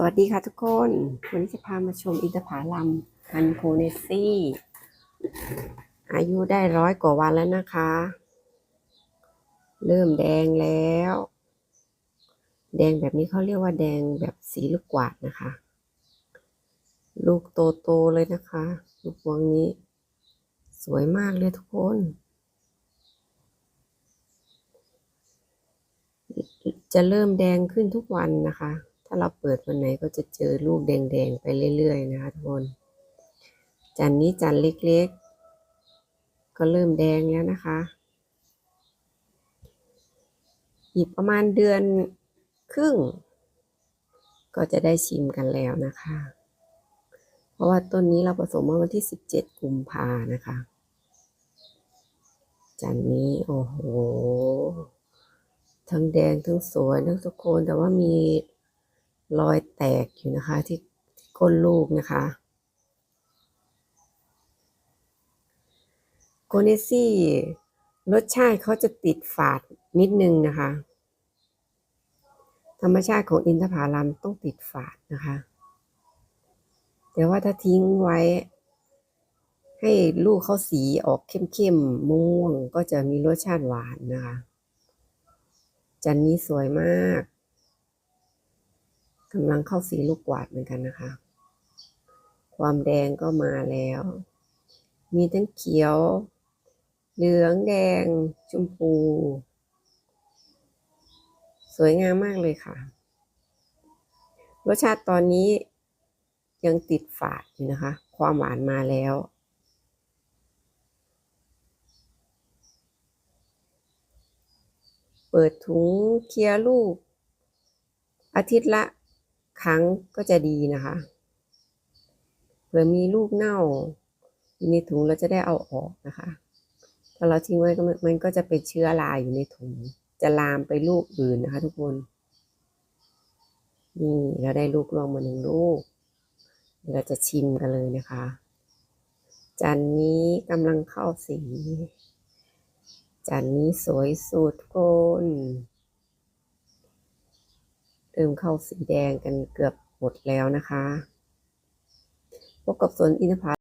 สวัสดีค่ะทุกคน วันนี้จะพามาชมอินทผลัมพันโพเนซี่ อายุได้ร้อยกว่าวันแล้วนะคะ เริ่มแดงแล้ว แดงแบบนี้เขาเรียกว่าแดงแบบสีลูกกวาดนะคะ ลูกโตๆเลยนะคะ ลูกพวงนี้ สวยมากเลยทุกคน จะเริ่มแดงขึ้นทุกวันนะคะ ถ้าเราเปิดวันไหนก็จะเจอลูกแดงๆไปเรื่อยๆนะคะทุกคนจันนี้จันเล็กๆ ก็เริ่มแดงแล้วนะคะอีกประมาณเดือนครึ่ง ก็จะได้ชิมกันแล้วนะคะ เพราะว่าต้นนี้เราผสมเมื่อวันที่ 17 กุมภานะคะ จันนี้โอ้โห ทั้งแดงทั้งสวยทั้งทุกคนแต่ว่ามี รอยแตกอยู่นะคะที่ที่ก้นลูกนะคะ โกเนซี่รสชาติเขาจะติดฝาดนิดนึงนะคะ ธรรมชาติของอินทผลัมต้องติดฝาดนะคะ แต่ว่าถ้าทิ้งไว้ ให้ลูกเขาสีออกเข้มๆม่วงก็จะมีรสชาติหวานนะคะ จันนี้สวยมาก กำลังเข้าสีลูกกวาดเหมือนกันนะคะ ความแดงก็มาแล้ว มีทั้งเขียว เหลืองแดง ชมพู สวยงามมากเลยค่ะ รสชาติตอนนี้ยังติดฝาดอยู่นะคะ ความหวานมาแล้ว เปิดถุงเคลียร์ลูกอาทิตย์ละ ครั้งก็จะดีนะคะเผื่อมีลูกเน่าอยู่ในถุงเราจะได้เอาออกนะคะ ถ้าเราทิ้งไว้ก็มันก็จะเป็นเชื้อราอยู่ในถุง จะลามไปลูกอื่นนะคะ ทุกคน นี่เราได้ลูกรวงมาหนึ่งลูกเดี๋ยวเราจะชิมกันเลยนะคะ จานนี้กำลังเข้าสี จานนี้สวยสุดคน เริ่มเข้าสีแดงกันเกือบหมดแล้วนะคะ พบกับสวนอินทผ